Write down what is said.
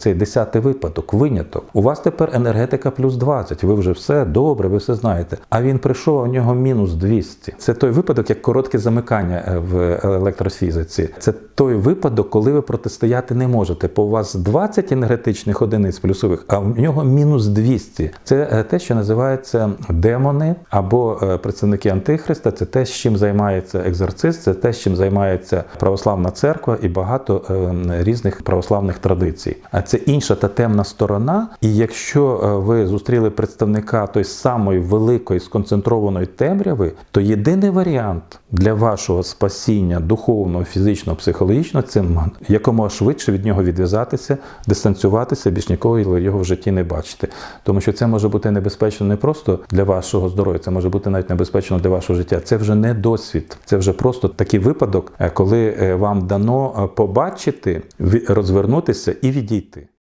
Цей десятий випадок, виняток. У вас тепер енергетика плюс 20, ви вже все добре, ви все знаєте. А він прийшов, а у нього мінус 200. Це той випадок, як коротке замикання е, в електрофізиці. Це той випадок, коли ви протистояти не можете. Бо у вас 20 енергетичних одиниць плюсових, а у нього мінус 200. Це е, те, що називається демони або е, представники Антихриста. Це те, з чим займається екзорцист, це те, з чим займається православна церква і багато різних православних традицій. Це інша та темна сторона. І якщо е, ви зустріли представника той самої великої сконцентрованої темряви, то єдиний варіант для вашого спасіння духовного, фізичного, психологічного це м- якомога швидше від нього відв'язатися, дистанціюватися, більш ніколи його в житті не бачити. Тому що це може бути небезпечно не просто для вашого здоров'я, це може бути навіть небезпечно для вашого життя. Це вже не досвід, це вже просто такий випадок, е, коли е, вам дано побачити, розвернутися і відійти.